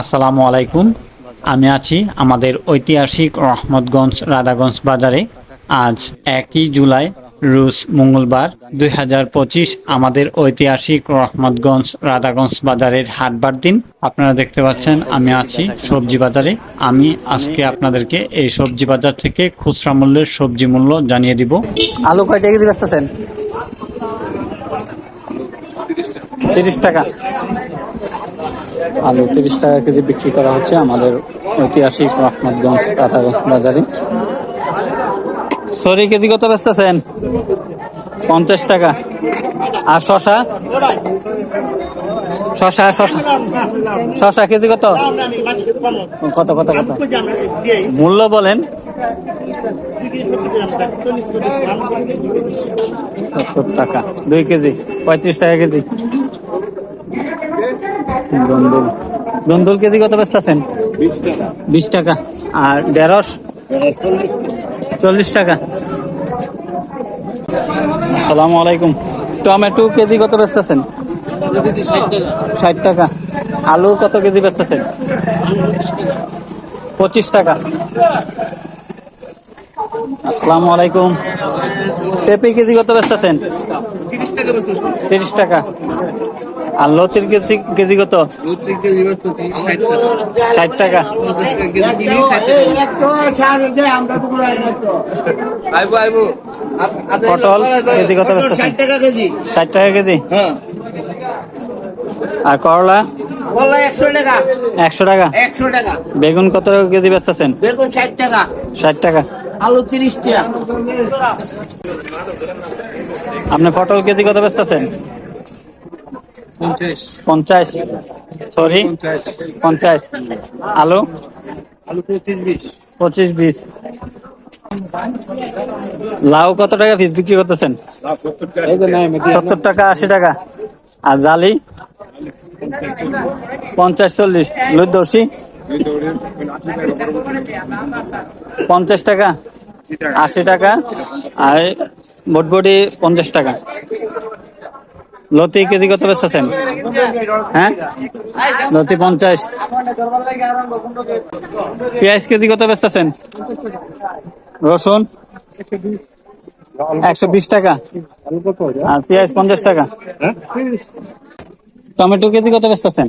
আসসালামু আলাইকুম। আমি আছি আমাদের ঐতিহাসিক রহমতগঞ্জ রাধাগঞ্জ বাজারে। আজ একই জুলাই রুশ মঙ্গলবার দু হাজার পঁচিশ আমাদের ঐতিহাসিক রহমতগঞ্জ রাধাগঞ্জ বাজারের হাটবার দিন। আপনারা দেখতে পাচ্ছেন আমি আছি সবজি বাজারে। আমি আজকে আপনাদেরকে এই সবজি বাজার থেকে খুচরা মূল্যের সবজি মূল্য জানিয়ে দিব। আলু কয়টা বেচতেছেন? তিরিশ টাকা। আলু তিরিশ টাকা কেজি বিক্রি করা হচ্ছে আমাদের ঐতিহাসিক রহমতগঞ্জ কাতাগঞ্জ বাজারে। সরি, কেজি কত বেচতেছেন? পঞ্চাশ টাকা। আর শশা? শশা শশা। শশা, কেজি কত? কত কত কত? মূল্য বলেন। সত্তর টাকা। দুই কেজি, পঁয়ত্রিশ টাকা কেজি। দন্দুল দন্দুল কেজি কত বেচতেছেন? বিশ টাকা। আর ঢেঁড়স? চল্লিশ টাকা। আসসালামু আলাইকুম। টমেটো কেজি কত বেচতেছেন? ষাট টাকা। আলু কত কেজি বেচতেছেন? পঁচিশ টাকা। আসসালামু আলাইকুম। পেঁপে কেজি কত বেচতেছেন? তিরিশ টাকা। আর লতির কেজি কেজি কত? ষাট টাকা। পটল কেজি কত ষাট টাকা কেজি। ষাট টাকা কেজি? হ্যাঁ। আর করলা? একশো টাকা। একশো টাকা? বেগুন কত কেজি বেচতেছেন? বেগুন ষাট টাকা। ষাট টাকা। আলু তিরিশ টাকা। আপনি পটল কেজি কত বেচতেছেন? পঞ্চাশ। সরি পঞ্চাশ। আলু? আলু পঁচিশ বিশ। পঁচিশ বিশ। লাউ কত টাকা পিস বিক্রি করতেছেন? সত্তর টাকা আশি টাকা। আর জালি? পঞ্চাশ চল্লিশ। লুদর্শি পঞ্চাশ টাকা আশি টাকা আর বটবটি পঞ্চাশ টাকা। লতি কেজি কত বেচতেছেন হ্যাঁ? লতি পঞ্চাশ। পেঁয়াজ কেজি কত বেচতেছেন রসুন? একশো বিশ টাকা। আর পেঁয়াজ পঞ্চাশ টাকা। টমেটো কেজি কত বেচতেছেন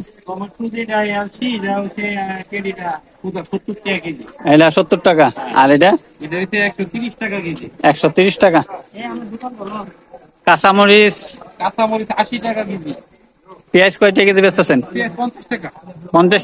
এটা সত্তর টাকা। আর এটা? একশো তিরিশ টাকা। কাঁচামরিচ? কাঁচামরিচ আশি টাকা কেজি। পেঁয়াজ কয়টা কেজি বেচতেছেন? পেঁয়াজ পঞ্চাশ টাকা। পঞ্চাশ